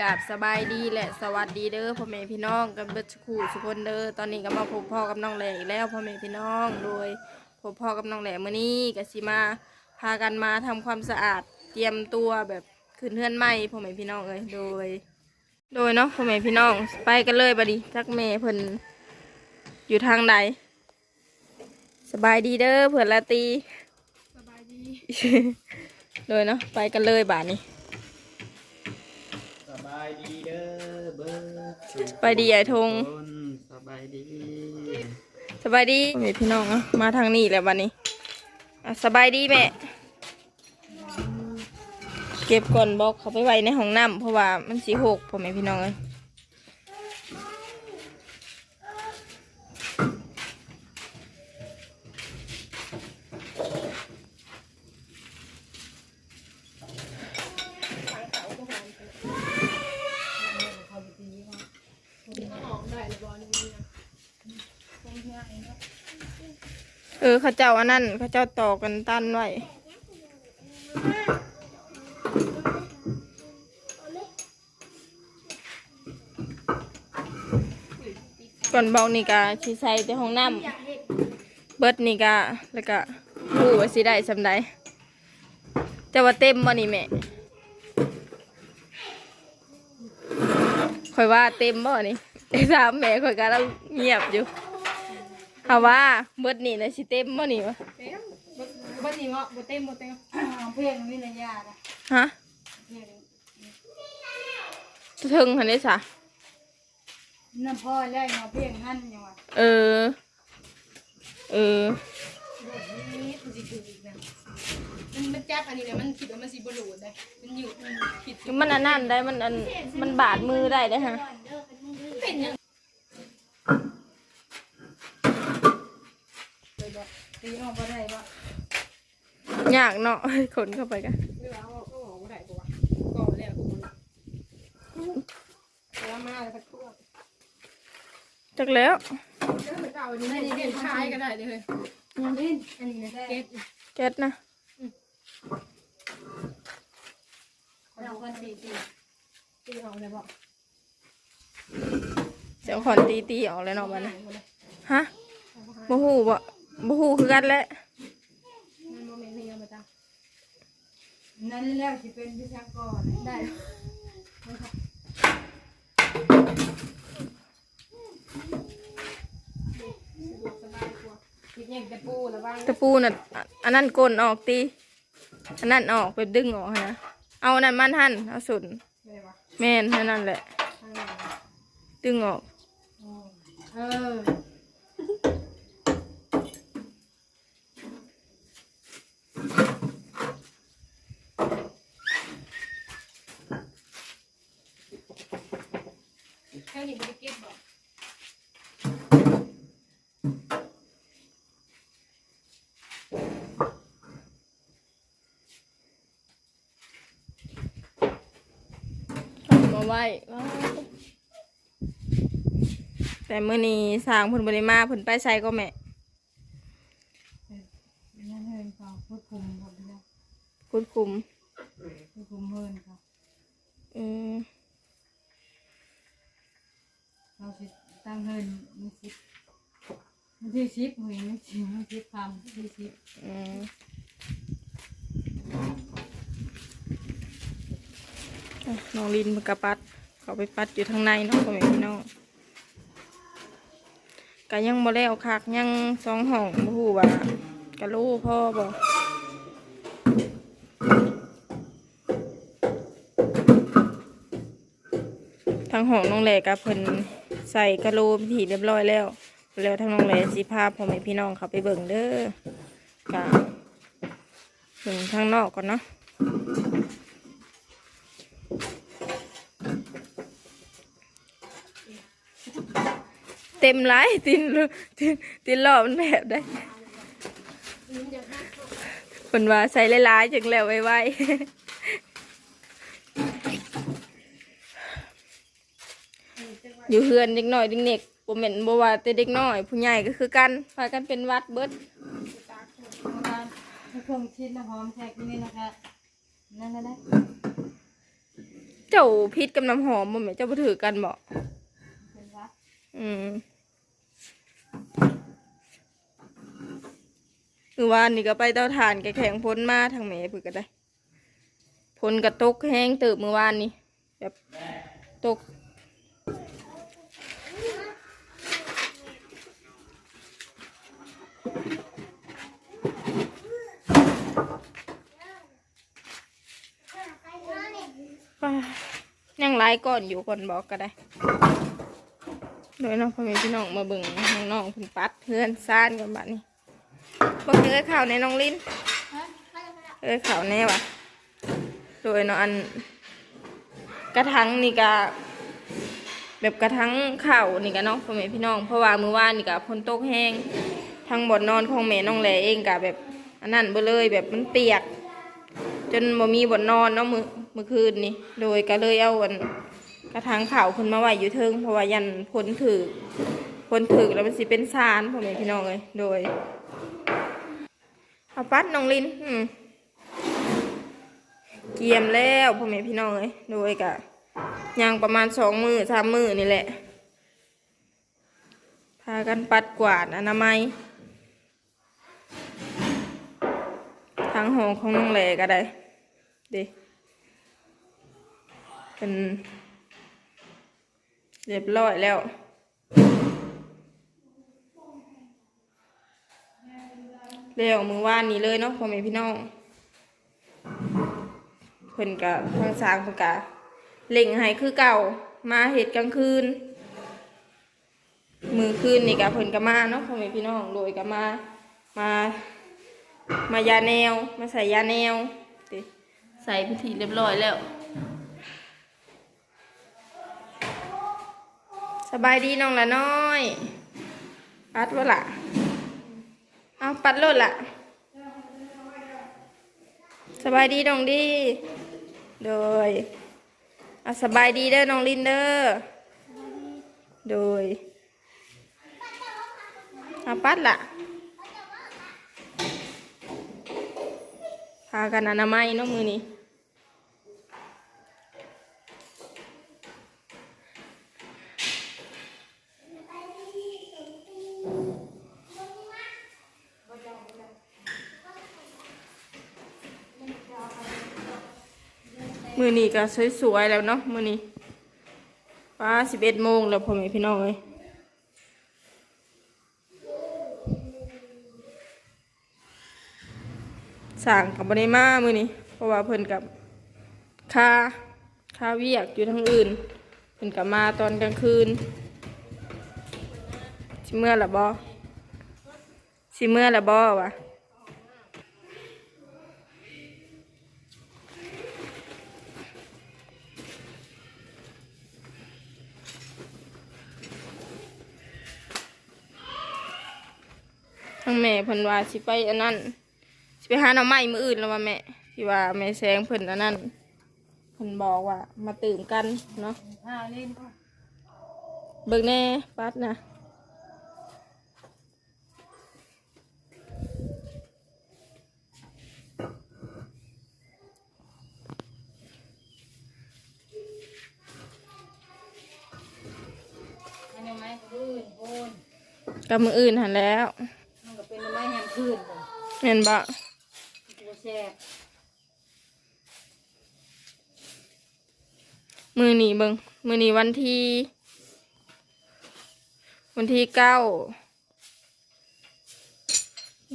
กราบสบายดีและสวัสดีเด้อพ่อแม่พี่น้องกันเบิดสุขูสุคนเด้อตอนนี้ก็มาพบพ่อกับน้องแหล่อีกแล้วพ่อแม่พี่น้องโดยพบพ่อกับน้องแหล่มื้อนี้ก็สิมาพากันมาทำความสะอาดเตรียมตัวแบบขึ้นเฮือนใหม่พ่อแม่พี่น้องเอ้ยโดย โดยเนาะพ่อแม่พี่น้องไปกันเลยบัดนี้จักแม่เพิ่นอยู่ทางใดสบายดีเด้อเพื่อนละตีสบายดี โดยเนาะไปกันเลยบาดนี้สบายดีเด้อเบิร์ดไปดีไอ้ทงคนสบายดีสบายดีแม่พี่น้องอะมาทางนี้แหล้ววันนี้อะสบายดีแม่ เก็บก่อนบอกเขาไปไว้ในห้องน้ำเพราะว่ามันสีหกพ่อแม่พี่น้องเลย ออเขาเจ้าอันนั้นเขาเจ้าต่อกันตันไว้ก่อนเบานี่กะชีใส่แต่ห้องน้ำเบิดนี่กะแล้วก็ผู้ว่าสิได้สำใดจะว่าเต็มบ่นี่แม่คอยว่าเต็มบ่นี่ไอ้สามแม่คอยกะเราเงียบอยู่ เอาว่าเบิดนี่นะสิเต็มบ่นี่วะเต็มบ่บ่นี่เงาะบ่เต็มบ่เต็มเพลงมีระยะนะฮะเพลงถึงหันได้สะน้ำพ่อแล้วเงาเพลงหั่นยังวะเออ เออนี่มันสิถูกอีกนะมันมันจับอันนี้เนี่ยมันคิดว่ามันสิบ่หลุดได้มันอยู่มันผิดสิมันอันนั้นได้มันอันมันบาดมือได้ได้อฮะเป็นหยัง ตีออกมาได้ปะยากเนาะขนเข้าไปกันหรือว่าเอาเอาออกบ่ได้บ่วะก่อแล้วกูบ่แล้วมาแล้วสักครู่จักแล้วเดี๋ยวมันเอาอันนี้ให้เรียนคายก็ได้เด้อเฮ้ยลิ้นอันนี้นะได้เก็บแก๊สนะเราคนตีตีตีออกได้บ่เสียงขอนตีตีออกเลยเนาะมันนะฮะบ่ฮู้บ่ บ่ฮู้คือกันแหละมันบ่แม่นเฮียมาจ้ะนั่นแล้วสิเป็นวิชากรได้สะดวกสบายกว่าคิดหยังแต่ปูระวังตะปูน่ะอะอันนั้นก้นออกตีอันนั้นออกไปดึงออกนะเอาอันนั้นมันหั่นเอาสุนได้บ่แม่นอันนั่นแหละทางไหนดึงออกเออ ค่นี้บริเก็บบอกมาไว้ว้าวแต่เมื่อนี้สร้างเพิ่นบริมาเพิ่นไปใช้ก็แม่ นั่นเฮินเขาพูดคุมครับพี่น้อง คุดคุม พูดคุมเฮินเขา อืม เราสิตั้งเฮินมีสิบ ยี่สิบหนสิมันสิบคำที่สิบอืมอะน้องลินมันกระปัด เขาไปปัดอยู่ทางในเนาะพ่อแม่พี่น้องก็ยังบ่แล้วคักยังสองห้องบ่ฮู้ว่ากะโลพ่อบ่ทางห้องน้องแหลกกะเพิ่นใส่กะโลพิธีเรียบร้อยแล้ว แล้วทางน้องแหลสิพาพ่อแม่พี่น้องเขาไปเบิ่งเด้อกะถึงทางนอกก่อนเนาะเต็มไลายตินตินตินรอบมันแบบได้คนว่าใส่หลายๆจังแล้วไวๆอยู่เฮือนเด็กน้อยเด็กเน็ก บ่แม่นบ่ว่าแต่เด็กน้อย ผู้ใหญ่ก็คือกันพากันเป็นหวัดเบิดเครื่องชิ้นน้ำหอมแท็กนี่นะคะนั่นนะได้เจ้าพิษกับน้ำหอมบ่แม่เจ้าบ่ถือกันบ่เป็นวัดอืมคือวานนี่ก็ไปเตาถ่านแกแข่งพ้นมาทางแม่เพิ่นก็ได้พ้นกระตกแห้งเติบเมื่อวานนี้แบบตก ป้า ยังไลฟ์ก่อนอยู่ก่อนบอกก็ได้ โดยน้องพ่อแม่พี่น้องมาเบิ่งน้องๆเพิ่นปัดเพื่อนซ่านกันบัดนี้บ่เคยข่าวในน้องลิ้นเอ้ยข่าวแน่วะโดยเนาะอัน กระทังนี่ก็แบบกระทังข่าวนี่ก็เนาะพ่อแม่พี่น้องเพราะว่ามื้อวานนี่ก็ฝนตกแห้ง ทางบ่อนนอนของแม่น้องแหลเองก็แบบอันนั้นเบ่เลยแบบมันเปียก จนบ่มีบ่อนนอนเนาะมือมื้อคืนนี่โดยก็เลยเอาอันกระถางข่าวขึ้นมาไว้อยู่เทิงเพราะว่ายันพ้นถือพ้นถือแล้วมันสิเป็นซานพ่อแม่พี่น้องเลยโดยเอาปัดน้องลินอืมเกียมแล้วพ่อแม่พี่น้องเลยโดยกะยังประมาณสองมือสามมือนี่แหละพากันปัดกวาดอนามัย ทางห้องของน้องแหลก็ได้เด็เป็นเรียบร้อยแล้ว แล้วมือว่านนี้เลยเนาะพ่อแม่พี่น้องเพิ่นกะทางสางเพิ่นกะเล่งให้คือเก่ามาเหตุกลางคืน มือคืนนี่กะเพิ่นกะมาเนาะพ่อแม่พี่น้องโดยกะมามา มายาแนว มาใส่ยาแนวติใส่พิธีเรียบร้อยแล้ว สบายดีน้องละน้อย ปัดว่าล่ะเอาปัดโลดล่ะสบายดีน้องดี โดยเอาสบายดีเด้อน้องลินเด้อโดยเอาปัดล่ะ พากันอนามัยเน้องมือนี้มือนี้ก็สวยๆแล้วเนาะมือนี้ป้าสิบเอ็ดโมงแล้วพ่อแม่พี่น้องเอ้ย สั่งกับบริมามือนี้เพราะว่าเพิ่นกับค่าค่าเวียกอยู่ทางอื่นเพิ่นกับมาตอนกลางคืนสิเมื่อละบอสิเมื่อละบอวะทางแม่เพิ่นว่าสิไปอันนั้น ไปหาหน่อไม้มื้ออื่นแล้วว่าแม่ที่ว่าแม่แซงเพิ่นอันนั้นเพิ่นบอกว่า มาตื่มกันเนาะผ้าเล่นก็เบิ่งแน่ปัดนะอันนี้ไม้คืนโอนกับมื้ออื่นหันแล้ว มันก็เป็นไม้แฮมคืนเลยเห็นบ่ตัวแซ่บมื้อนีเบิงมื้อนีวันที่ วันที่เก้า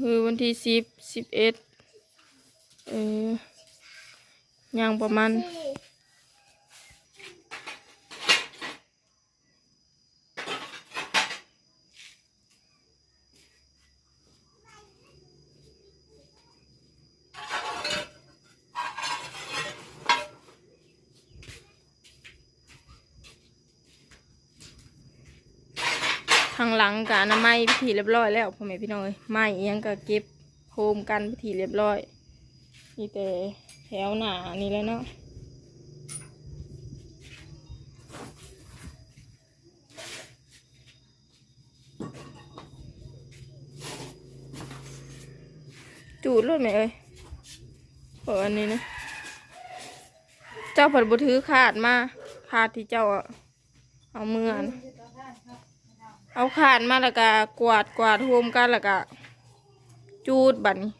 คือวันที่สิบสิบเอ็ดเออย่างประมาณ ทางหลังกะอนามัยพิธีเรียบร้อยแล้วพ่อแม่พี่น้องเอ้ยไม้อิหยังก็เก็บโฮมกันพิธีเรียบร้อยนี่แต่แถวหนานี่แล้วเนาะจูดรถไหมเอ้ยเปิดอันนี้นะ เจ้าผัดบุถือขาดมาขาดที่เจ้าอะเอาเมือน เอาขาดมาแล้วก็กวาดกวาดรวมกันแล้วก็จูดบัดนี้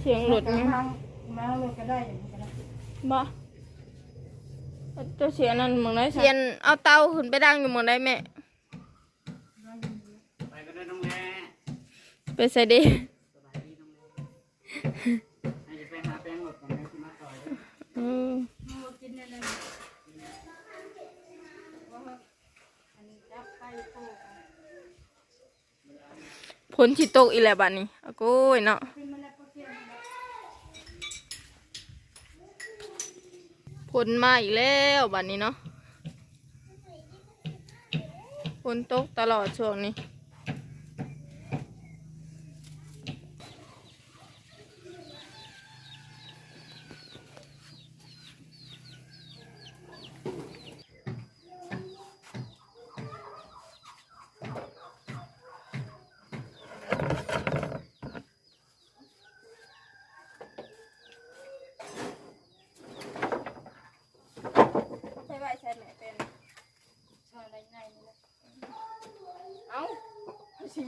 เสียงหลุดไหมมามาเลยก็ได้อย่างนี้ก็ได้บ่เจ้าเสียงนั่นมึงได้เสียนเอาเตาขึ้นไปดังอยู่มึงได้แม่ไปก็ได้น้องแม่ไปใส่เดีสบายดีน้องแม่ให้ไปหาแป้งหมดก่อนแม่ที่มาต่อยเออมากินอะไรอันนี้จับไปโตกันผลที่ตกอีแหละบัดนี้เอาโก้ยเนาะ ขึ้นมาแล้วก็เที่ยงแล้ว ผลมาอีกแล้วบัดนี้เนาะฝนตกตลอดช่วงนี้ ใช่ไหมใช่ไหมเป็น ชาอะไรในนี่แหละ เอ้า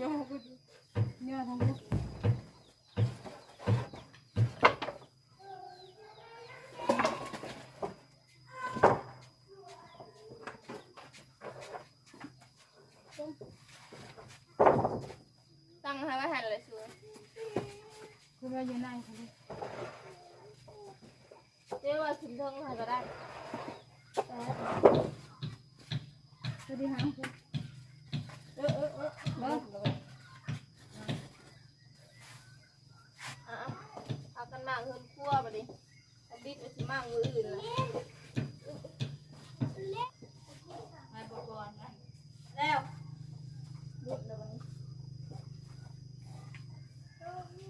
ชิมเอากูดิเนี่ยทั้งหมดตั้งให้ไว้หัน เลยชัวคือว่าอยู่ในเขาดิเจ๊ว่าถึงเทิงให้ก็ได้คือที่หางคือเออเออเออเนาะอะเอากันมากเฮินคั่วไปดิเอาบิดไปสิมากมืออื่นเลยไอ้บกอนนะแล้วบิดเลยวันนี้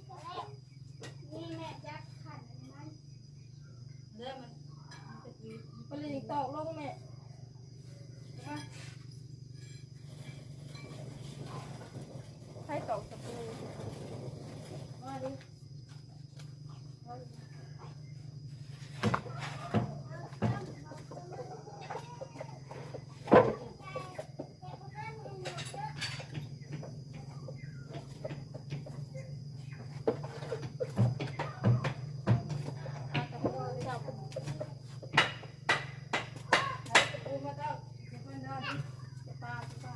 เด้อมันมันจะมี ไปเลยตอกลงแม่มาให้ตอกสปูนมาดิ ปูมาเต้าเดี๋ยวเพิ่นนอนปลาปลา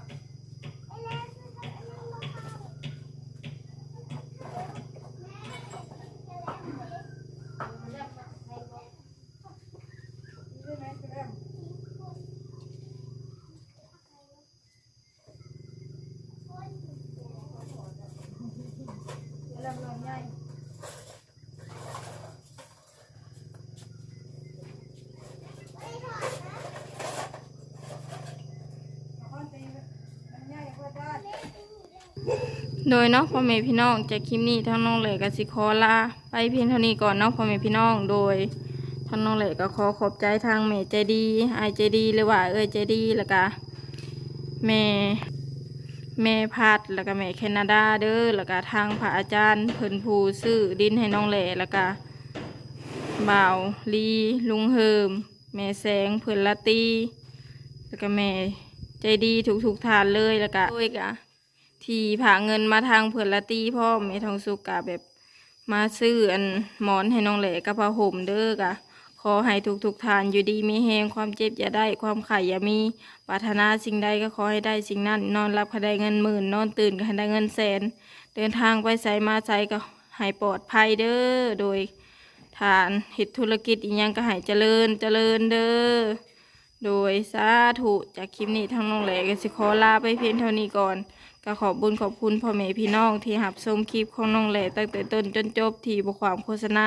ลำลำใหญ่โดยเนาะพ่อแม่พี่น้องจากคลิปนี้ทั้งน้องเหล่กับสิขอลาไปเพียงเท่านี้ก่อนเนาะพ่อแม่พี่น้องโดยทั้งน้องเหล่ก็ขอขอบใจทางแม่ใจดีไอใจดีหรือว่าเอ้ยใจดีแล้วก็แม่ แม่พัดแล้วก็แม่แคนาดาเด้อแล้วก็ทางพระอาจารย์เพิ่นผู้ซื้อดินให้น้องเหล่แล้วก็บ่าวลีลุงเฮิม แม่แสงเพิ่นละตีแล้วก็แม่ใจดีทุกๆทท่านเลยแล้วก็โดยก็ที่ผาเงินมาทางเผื่นละตีพ่อแม่ทองสุกกะแบบมาซื้ออันหมอนให้น้องแหล่กับผ้าห่มเด้อกะ ขอให้ทุกทุกทานอยู่ดีมีแหงความเจ็บอย่าได้ความไข่อย่ามีปรารถนาสิ่งใดก็ขอให้ได้สิ่งนั้น นอนรับก็ได้เงินหมื่น นอนตื่นก็ให้ได้เงินแสน เดินทางไปใส่มาใส่ก็ให้ปลอดภัยเด้อโดยฐานเฮ็ดธุรกิจอีหยังก็ให้เจริญเจริญเด้อโดยสาธุจากคลิปนี้ทางน้องแหลกสิขอลาไปเพียงเท่านี้ก่อนก็ขอบบุญขอบคุณพ่อแม่พี่น้องที่หับชมคลิปของน้องแหลตั้งแต่ต้นจนจบที่บความโฆษณา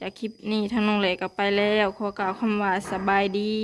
จากคลิปนี้ทางน้องเล็กก็ไปแล้วขอกล่าวคำว่าสบายดี